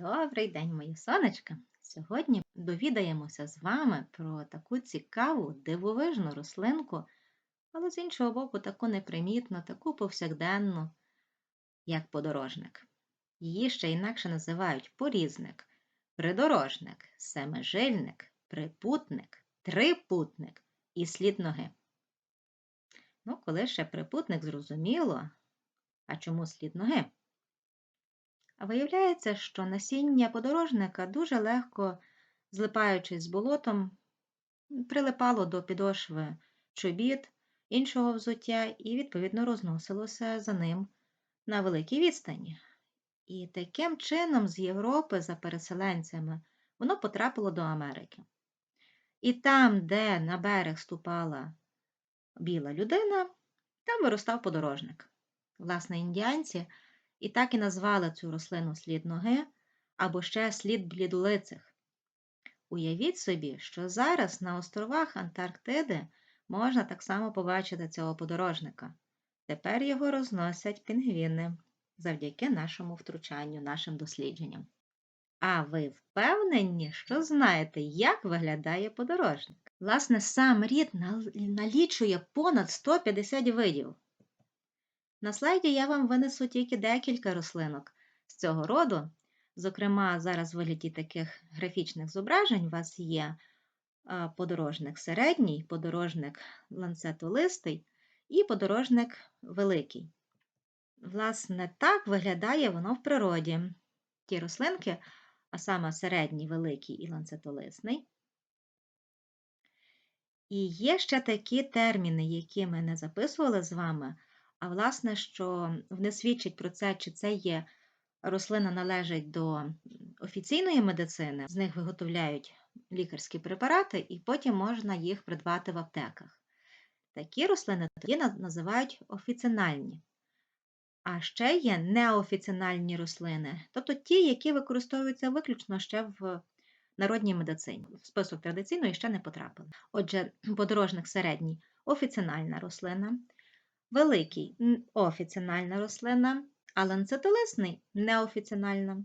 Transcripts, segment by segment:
Добрий день, мої сонечка! Сьогодні довідаємося з вами про таку цікаву дивовижну рослинку, але з іншого боку, таку непримітну, таку повсякденну, як подорожник. Її ще інакше називають порізник, придорожник, семижильник, припутник, трипутник і слід ноги. Ну, коли ще припутник зрозуміло, а чому слід ноги? Виявляється, що насіння подорожника дуже легко, злипаючись з болотом, прилипало до підошви чобіт, іншого взуття і, відповідно, розносилося за ним на великій відстані. І таким чином з Європи за переселенцями воно потрапило до Америки. І там, де на берег ступала біла людина, там виростав подорожник. Власне, індіанці і так і назвали цю рослину слід ноги або ще слід блідолицих. Уявіть собі, що зараз на островах Антарктиди можна так само побачити цього подорожника. Тепер його розносять пінгвіни завдяки нашому втручанню, нашим дослідженням. А ви впевнені, що знаєте, як виглядає подорожник? Власне, сам рід налічує понад 150 видів. На слайді я вам винесу тільки декілька рослинок з цього роду. Зокрема, зараз в вигляді таких графічних зображень у вас є подорожник середній, подорожник ланцетолистий і подорожник великий. Власне, так виглядає воно в природі. Ті рослинки, а саме середній, великий і ланцетолисний. І є ще такі терміни, які ми не записували з вами, а власне, що вони свідчать про це, чи це є рослина належить до офіційної медицини, з них виготовляють лікарські препарати, і потім можна їх придбати в аптеках. Такі рослини тоді називають офіцинальні. А ще є неофіцинальні рослини, тобто ті, які використовуються виключно ще в народній медицині. В список традиційної ще не потрапили. Отже, подорожник середній офіцинальна рослина. Великий офіцинальна рослина, а ланцетолисний неофіцинальна.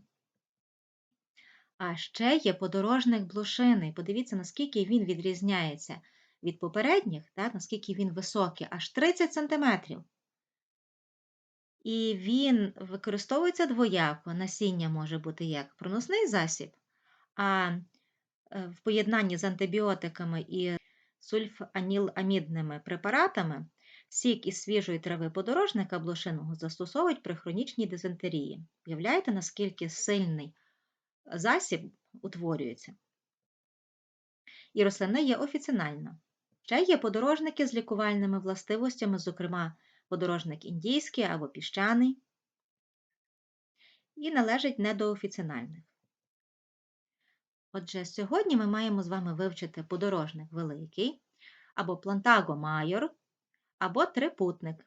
А ще є подорожник блошиний. Подивіться, наскільки він відрізняється від попередніх, так, наскільки він високий, аж 30 см. І він використовується двояко. Насіння може бути як проносний засіб, а е, в поєднанні з антибіотиками і сульфаніламідними препаратами Сік із свіжої трави подорожника блошиного застосовують при хронічній дизентерії. Уявляєте, наскільки сильний засіб утворюється? І рослина є офіцинальна. Ще є подорожники з лікувальними властивостями, зокрема, подорожник індійський або піщаний, і належить не до офіцинальних. Отже, сьогодні ми маємо з вами вивчити подорожник великий або плантаго майор або трипутник.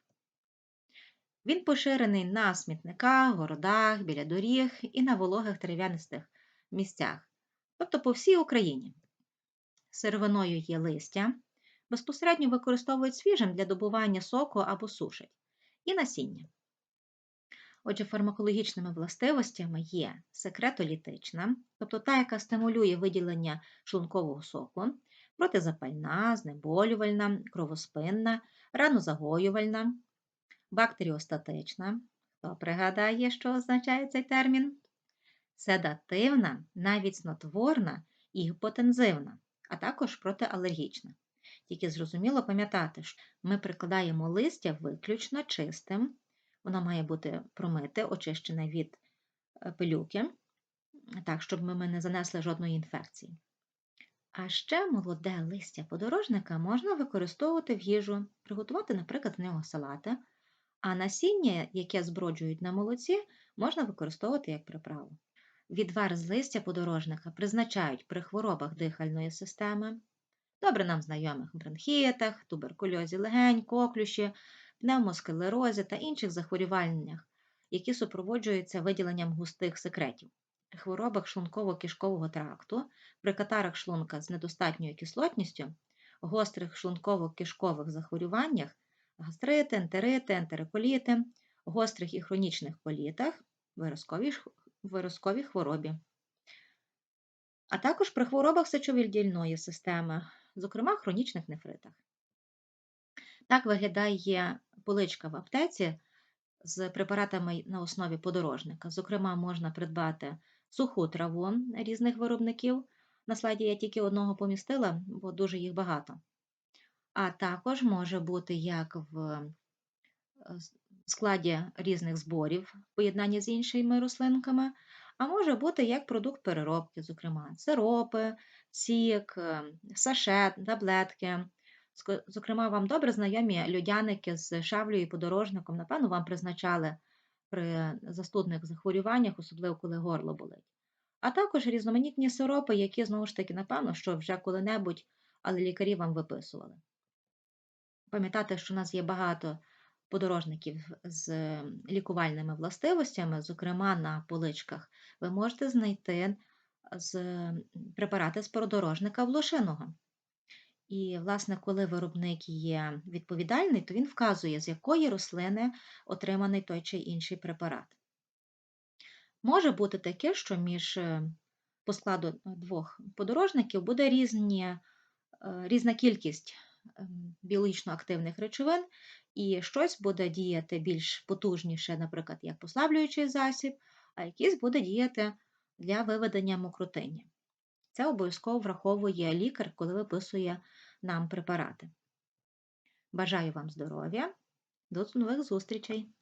Він поширений на смітниках, городах, біля доріг і на вологих дерев'янистих місцях, тобто по всій Україні. Сировиною є листя, безпосередньо використовують свіжим для добування соку або сушать, і насіння. Отже, фармакологічними властивостями є секретолітична, тобто та, яка стимулює виділення шлункового соку, протизапальна, знеболювальна, кровоспинна, ранозагоювальна, бактеріостатична. Хто пригадає, що означає цей термін? Седативна, навіть снотворна і гіпотензивна, а також протиалергічна. Тільки зрозуміло пам'ятати, що ми прикладаємо листя виключно чистим, воно має бути промите, очищене від е, пилюки, так, щоб ми не занесли жодної інфекції. А ще молоде листя подорожника можна використовувати в їжу, приготувати, наприклад, з нього салати, а насіння, яке зброджують на молоці, можна використовувати як приправу. Відвар з листя подорожника призначають при хворобах дихальної системи, добре нам знайомих бронхітах, туберкульозі легень, коклюші, пневмосклерозі та інших захворюваннях, які супроводжуються виділенням густих секретів хворобах шлунково-кишкового тракту, при катарах шлунка з недостатньою кислотністю, гострих шлунково-кишкових захворюваннях, гастрити, ентерити, ентероколіти, гострих і хронічних колітах, виразковій хворобі, а також при хворобах сечовидільної системи, зокрема хронічних нефритах. Так виглядає поличка в аптеці з препаратами на основі подорожника. Зокрема, можна придбати суху траву різних виробників. На слайді я тільки одного помістила, бо дуже їх багато. А також може бути як в е, складі різних зборів в поєднанні з іншими рослинками, а може бути як продукт переробки, зокрема, сиропи, сік, е, сашет, таблетки. Зокрема, вам добре знайомі людяники з шавлею і подорожником, напевно, вам призначали при застудних захворюваннях, особливо коли горло болить. А також різноманітні сиропи, які, знову ж таки, напевно, що вже коли-небудь, але лікарі вам виписували. Пам'ятати, що у нас є багато подорожників з лікувальними властивостями, зокрема на поличках, ви можете знайти з препарати з подорожника влошиного. І, власне, коли виробник є відповідальний, то він вказує, з якої рослини отриманий той чи інший препарат. Може бути таке, що між е, по складу двох подорожників буде різні, е, різна кількість ем, біологічно активних речовин, і щось буде діяти більш потужніше, наприклад, як послаблюючий засіб, а якийсь буде діяти для виведення мокротиння. Це обов'язково враховує лікар, коли виписує нам препарати. Бажаю вам здоров'я, до нових зустрічей!